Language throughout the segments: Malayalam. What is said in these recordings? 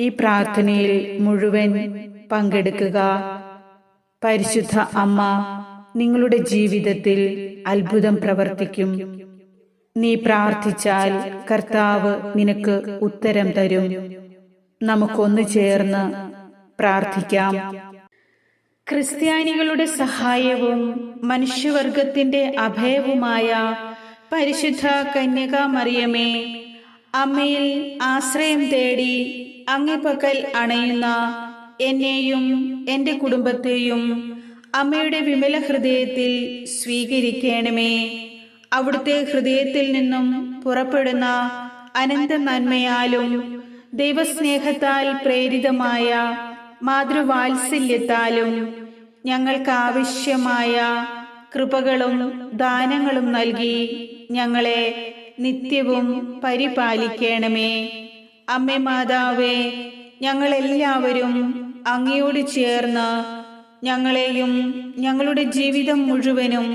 ഈ പ്രാർത്ഥനയിൽ മുഴുവൻ പങ്കെടുക്കുക. പരിശുദ്ധ അമ്മ നിങ്ങളുടെ ജീവിതത്തിൽ അത്ഭുതം പ്രവർത്തിക്കും. നീ പ്രാർത്ഥിച്ചാൽ കർത്താവ് നിനക്ക് ഉത്തരം തരും. നമുക്കൊന്ന് ചേർന്ന് പ്രാർത്ഥിക്കാം. ക്രിസ്ത്യാനികളുടെ സഹായവും മനുഷ്യവർഗത്തിന്റെ അഭയവുമായ പരിശുദ്ധ കന്യക മറിയമേ അമ്മയിൽ ആശ്രയം തേടി അങ്ങിപ്പക്കൽ അണയുന്ന എന്നെയും എന്റെ കുടുംബത്തെയും അമ്മയുടെ വിമല ഹൃദയത്തിൽ സ്വീകരിക്കണമേ. അവിടുത്തെ ഹൃദയത്തിൽ നിന്നും പുറപ്പെടുന്ന അനന്ത നന്മയാലും ദൈവസ്നേഹത്താൽ പ്രേരിതമായ മാതൃവാത്സല്യത്താലും ഞങ്ങൾക്ക് ആവശ്യമായ കൃപകളും ദാനങ്ങളും നൽകി ഞങ്ങളെ നിത്യവും പരിപാലിക്കണമേ. അമ്മേ മാതാവേ ഞങ്ങളെല്ലാവരും അങ്ങയോട് ചേർന്ന് ഞങ്ങളെയും ഞങ്ങളുടെ ജീവിതം മുഴുവനും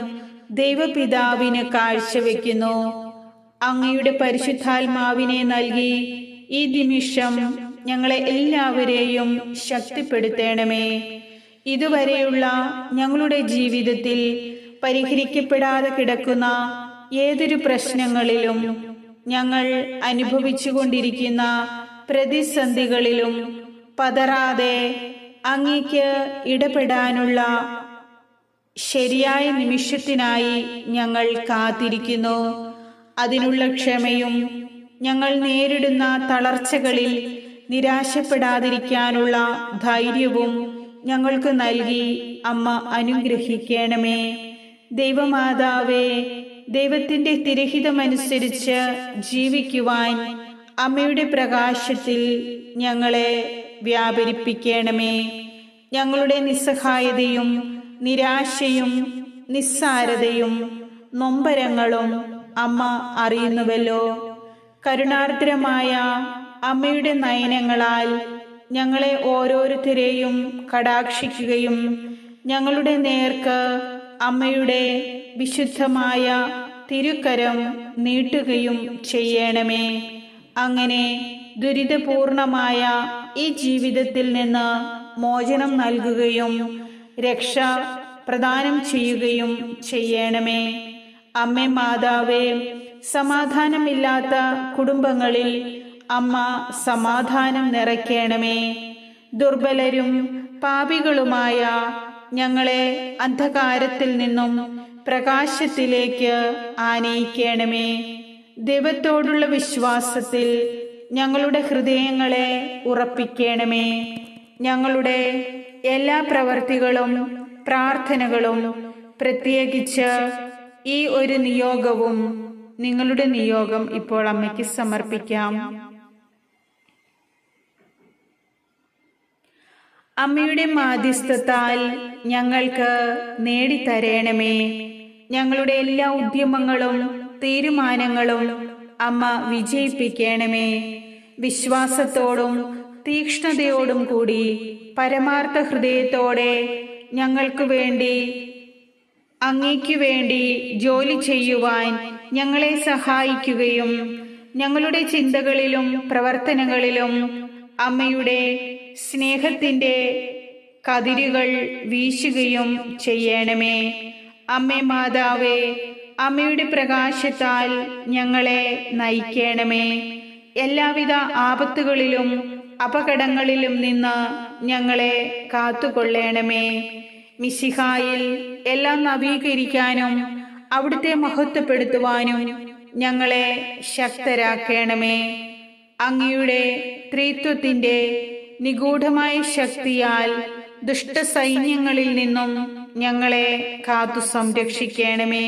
ദൈവപിതാവിന് കാഴ്ചവെക്കുന്നു. അങ്ങയുടെ പരിശുദ്ധാത്മാവിനെ നൽകി ഈ നിമിഷം ഞങ്ങളെ എല്ലാവരെയും ശക്തിപ്പെടുത്തണമേ. ഇതുവരെയുള്ള ഞങ്ങളുടെ ജീവിതത്തിൽ പരിഹരിക്കപ്പെടാതെ കിടക്കുന്ന ഏതൊരു പ്രശ്നങ്ങളിലും ഞങ്ങൾ അനുഭവിച്ചുകൊണ്ടിരിക്കുന്ന പ്രതിസന്ധികളിലും പതരാതെ അങ്ങേക്ക് ഇടപെടാനുള്ള ശരിയായ നിമിഷത്തിനായി ഞങ്ങൾ കാത്തിരിക്കുന്നു. അതിനുള്ള ക്ഷമയും ഞങ്ങൾ നേരിടുന്ന തളർച്ചകളിൽ നിരാശപ്പെടാതിരിക്കാനുള്ള ധൈര്യവും ഞങ്ങൾക്ക് നൽകി അമ്മ അനുഗ്രഹിക്കണമേ. ദൈവമാതാവേ ദൈവത്തിന്റെ തിരഹിതമനുസരിച്ച് ജീവിക്കുവാൻ അമ്മയുടെ പ്രകാശത്തിൽ ഞങ്ങളെ വ്യാപരിപ്പിക്കണമേ. ഞങ്ങളുടെ നിസ്സഹായതയും നിരാശയും നിസ്സാരതയും നൊമ്പരങ്ങളും അമ്മ അറിയുന്നുവല്ലോ. കരുണാർദ്രമായ അമ്മയുടെ നയനങ്ങളാൽ ഞങ്ങളെ ഓരോരുത്തരെയും കടാക്ഷിക്കുകയും ഞങ്ങളുടെ നേർക്ക് അമ്മയുടെ വിശുദ്ധമായ തിരുക്കരം നീട്ടുകയും ചെയ്യണമേ. അങ്ങനെ ദുരിതപൂർണമായ ഈ ജീവിതത്തിൽ നിന്ന് മോചനം നൽകുകയും രക്ഷ പ്രദാനം ചെയ്യുകയും ചെയ്യണമേ. അമ്മ മാതാവേ സമാധാനമില്ലാത്ത കുടുംബങ്ങളിൽ അമ്മ സമാധാനം നിറയ്ക്കണമേ. ദുർബലരും പാപികളുമായ ഞങ്ങളെ അന്ധകാരത്തിൽ നിന്നും പ്രകാശത്തിലേക്ക് ആനയിക്കണമേ. ദൈവത്തോടുള്ള വിശ്വാസത്തിൽ ഞങ്ങളുടെ ഹൃദയങ്ങളെ ഉറപ്പിക്കണമേ. ഞങ്ങളുടെ എല്ലാ പ്രവർത്തികളും പ്രാർത്ഥനകളും പ്രത്യേകിച്ച് ഈ ഒരു നിയോഗവും നിങ്ങളുടെ നിയോഗം ഇപ്പോൾ അമ്മയ്ക്ക് സമർപ്പിക്കാം. അമ്മയുടെ മാധ്യസ്ഥത്താൽ ഞങ്ങൾക്ക് നേടിത്തരേണമേ. ഞങ്ങളുടെ എല്ലാ ഉദ്യമങ്ങളും തീരുമാനങ്ങളും അമ്മ വിജയിപ്പിക്കണമേ. വിശ്വാസത്തോടും തീക്ഷ്ണതയോടും കൂടി പരമാർത്ഥ ഹൃദയത്തോടെ ഞങ്ങൾക്ക് വേണ്ടി അങ്ങേക്ക് വേണ്ടി ജോലി ചെയ്യുവാൻ ഞങ്ങളെ സഹായിക്കുകയും ഞങ്ങളുടെ ചിന്തകളിലും പ്രവർത്തനങ്ങളിലും അമ്മയുടെ സ്നേഹത്തിന്റെ കതിരുകൾ വീശുകയും ചെയ്യണമേ. അമ്മേ മാതാവേ അമ്മയുടെ പ്രകാശത്താൽ ഞങ്ങളെ നയിക്കണമേ. എല്ലാവിധ ആപത്തുകളിലും അപകടങ്ങളിലും നിന്ന് ഞങ്ങളെ കാത്തുകൊള്ളണമേ. മിശിഹായിൽ എല്ലാം നവീകരിക്കാനും അവിടുത്തെ മഹത്വപ്പെടുത്തുവാനും ഞങ്ങളെ ശക്തരാക്കണമേ. അങ്ങയുടെ ത്രിത്വത്തിന്റെ നിഗൂഢമായ ശക്തിയാൽ ദുഷ്ടസൈന്യങ്ങളിൽ നിന്നും ഞങ്ങളെ കാത്തു സംരക്ഷിക്കണമേ.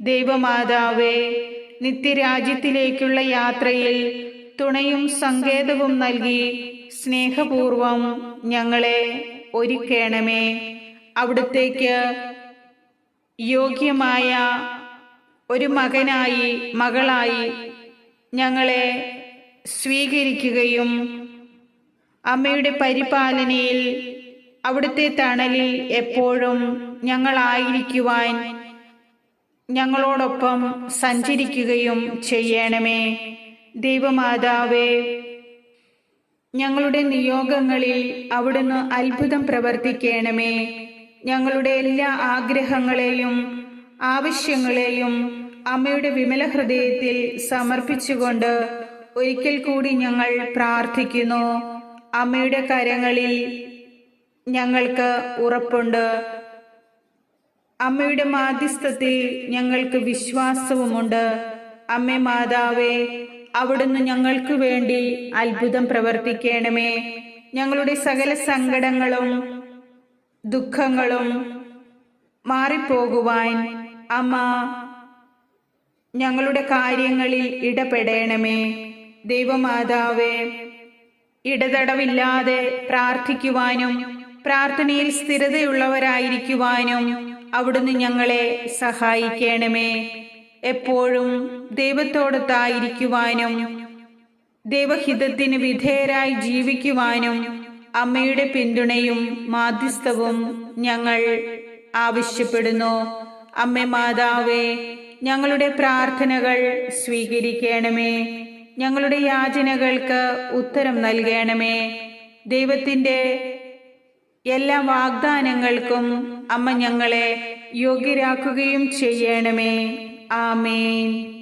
ദൈവമാതാവേ നിത്യരാജ്യത്തിലേക്കുള്ള യാത്രയിൽ തുണയും സങ്കേതവും നൽകി സ്നേഹപൂർവം ഞങ്ങളെ ഒരുക്കണമേ. അവിടത്തേക്ക് യോഗ്യമായ ഒരു മകനായി മകളായി ഞങ്ങളെ സ്വീകരിക്കുകയും അമ്മയുടെ പരിപാലനയിൽ അവിടുത്തെ തണലിൽ എപ്പോഴും ഞങ്ങളായിരിക്കുവാൻ ഞങ്ങളോടൊപ്പം സഞ്ചരിക്കുകയും ചെയ്യണമേ. ദൈവമാതാവേ ഞങ്ങളുടെ നിയോഗങ്ങളിൽ അവിടുന്ന് അത്ഭുതം പ്രവർത്തിക്കണമേ. ഞങ്ങളുടെ എല്ലാ ആഗ്രഹങ്ങളെയും ആവശ്യങ്ങളെയും അമ്മയുടെ വിമല ഹൃദയത്തിൽ സമർപ്പിച്ചുകൊണ്ട് ഒരിക്കൽ കൂടി ഞങ്ങൾ പ്രാർത്ഥിക്കുന്നു. അമ്മയുടെ കരങ്ങളിൽ ഞങ്ങൾക്ക് ഉറപ്പുണ്ട്. അമ്മയുടെ മാധ്യസ്ഥത്തിൽ ഞങ്ങൾക്ക് വിശ്വാസവുമുണ്ട്. അമ്മേ മാതാവേ അവിടുന്ന് ഞങ്ങൾക്ക് വേണ്ടി അത്ഭുതം പ്രവർത്തിക്കണമേ. ഞങ്ങളുടെ സകല സങ്കടങ്ങളും ദുഃഖങ്ങളും മാറിപ്പോകുവാൻ അമ്മ ഞങ്ങളുടെ കാര്യങ്ങളിൽ ഇടപെടണമേ. ദൈവമാതാവേ ഇടതടവില്ലാതെ പ്രാർത്ഥിക്കുവാനും പ്രാർത്ഥനയിൽ സ്ഥിരതയുള്ളവരായിരിക്കുവാനും അവിടുന്ന് ഞങ്ങളെ സഹായിക്കണമേ. എപ്പോഴും ദൈവത്തോടൊത്തായിരിക്കുവാനും ദൈവഹിതത്തിന് വിധേയരായി ജീവിക്കുവാനും അമ്മയുടെ പിന്തുണയും മാധ്യസ്ഥവും ഞങ്ങൾ ആവശ്യപ്പെടുന്നു. അമ്മ മാതാവേ ഞങ്ങളുടെ പ്രാർത്ഥനകൾ സ്വീകരിക്കണമേ. ഞങ്ങളുടെ യാചനകൾക്ക് ഉത്തരം നൽകണമേ. ദൈവത്തിന്റെ എല്ലാ വാഗ്ദാനങ്ങൾക്കും അമ്മ ഞങ്ങളെ യോഗ്യരാക്കുകയും ചെയ്യണമേ. ആമേൻ.